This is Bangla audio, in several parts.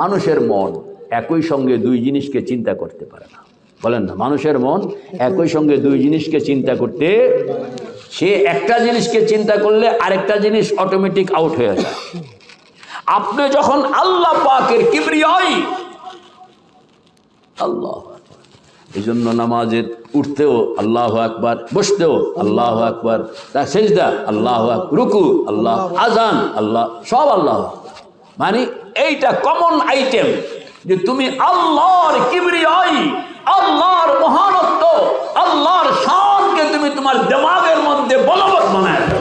মানুষের মন একই সঙ্গে দুই জিনিসকে চিন্তা করতে পারে না। বলেন না, মানুষের মন একই সঙ্গে দুই জিনিসকে চিন্তা করতে সে একটা জিনিসকে চিন্তা করলে আরেকটা জিনিস অটোমেটিক আউট হয়ে যায়। আপনি যখন আল্লাহ পাকের কিবরিয়াই, আল্লাহ এই জন্য নামাজের উঠতেও আল্লাহ আকবার, বসতেও আল্লাহ আকবার তার সেজদা, আল্লাহ রুকু, আল্লাহ আজান আল্লাহ, সব আল্লাহ মানে এইটা কমন আইটেম যে তুমি আল্লাহর কিবরিয়াই, আল্লাহর মহানত্ব, আল্লাহর শানকে তুমি তোমার দেমাগের মধ্যে বলবৎ ফেলো।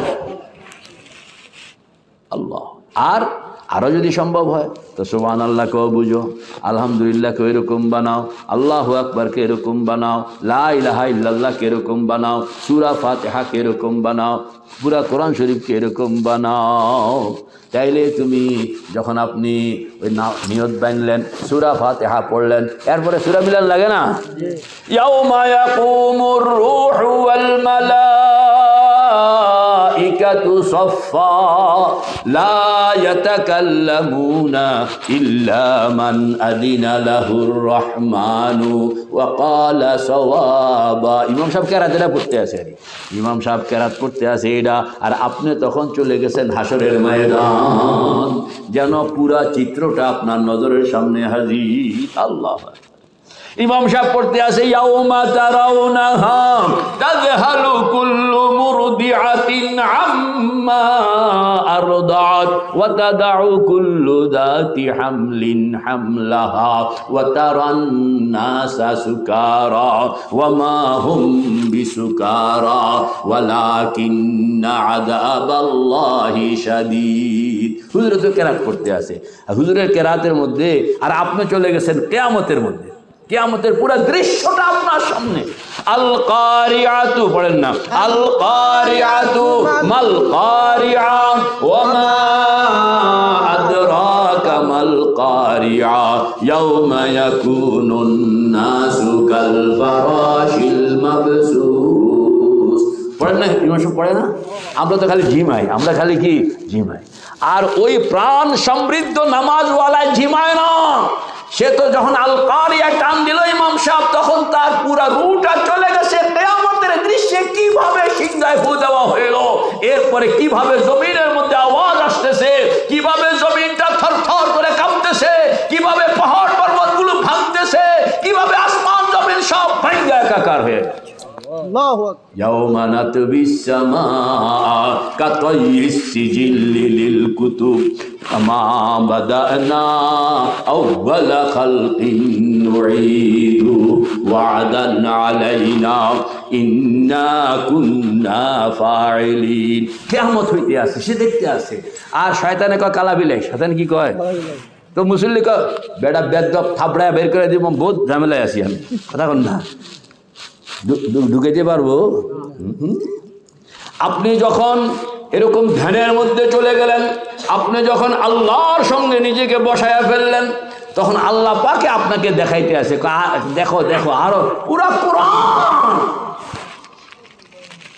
আল্লাহ। আর আরও যদি সম্ভব হয় তো সোহান আল্লাহকেও বুঝো আলহামদুলিল্লাহকে এরকম বানাও আল্লাহ আকবরকে এরকম বানাও লা ইলাহা ইল্লাল্লাহকে এরকম বানাও সুরা ফাতেহাকে এরকম বানাও পুরা কোরআন শরীফকে এরকম বানাও। তাইলে তুমি যখন আপনি ওই না নিয়ত বানলেন সুরা ফাতেহা পড়লেন এরপরে সুরা মিলান লাগে না? ইয়াকুমুর রূহু ওয়াল মালাইকাতু আপনি তখন চলে গেছেন হাসরের ময়দান। যেন পুরা চিত্রটা আপনার নজরের সামনে হাজির। আল্লাহ ইমাম সাহেব পড়তে আছে, ইয়াউমা তারাউনাহা। আম্মা আরদাত ওয়া তাদউ কুল্লু যাতি হামলিন হামলাহা ওয়া তারান নাসা সুকারা ওয়া মা হুম বিসুকারা, ওয়ালাকিন্না আযাবাল্লাহি শাদীদ। হুজুর তো কেরাত করতে আছে আর হুজুরের কেরাতের মধ্যে, আর আপনি চলে গেছেন কিয়ামতের মধ্যে। কিয়ামতের পুরো দৃশ্যটা আপনার সামনে। আল পড়েন না। আল পড়ে না? আমরা তো খালি ঝিমাই আমরা খালি কি? ঝিমাই আর ওই প্রাণ সমৃদ্ধ নামাজওয়ালায় ঝিমায় না। সে তো যখন আল কারিয়া টান দিল ইমাম সাহেব তখন তার পুরা রুটা চলে গেছে কেয়ামতের দৃশ্যে কিভাবে সিংহায় ফু দেওয়া হইল এরপরে কিভাবে জমিনের মধ্যে আওয়াজ আসতেছে কিভাবে জমিনটা থরথর করে কাঁপতেছে কিভাবে পাহাড় পর্বতগুলো ভাঙতেছে কিভাবে আসমান জমিন সব ভাঙ্গা একাকার হয়ে গেছে আল্লাহু আকবার يوم نطوي السماء كطي السجل للكتب كما بدأنا أول خلق نعيد وعدا علينا إنا كنا فاعلين কেমত হইতে আছে সে দেখতে আছে আর শয়তানে কয় কালা বিলাই শয়তান কি কয় তো মুসল্লি কয় বেটা বেদ থাপড়ায় বের করে দিব বহুত ঝামেলায় আছি আমি কথা কন না ঢু- ঢু- ঢুকেতে পারবো হুম। আপনি যখন এরকম ধ্যানের মধ্যে চলে গেলেন। আপনি যখন আল্লাহর সঙ্গে নিজেকে বসায়া ফেললেন, তখন আল্লাহ পাকে আপনাকে দেখাইতে আসে। দেখো দেখো, আরও পুরা কোরআন।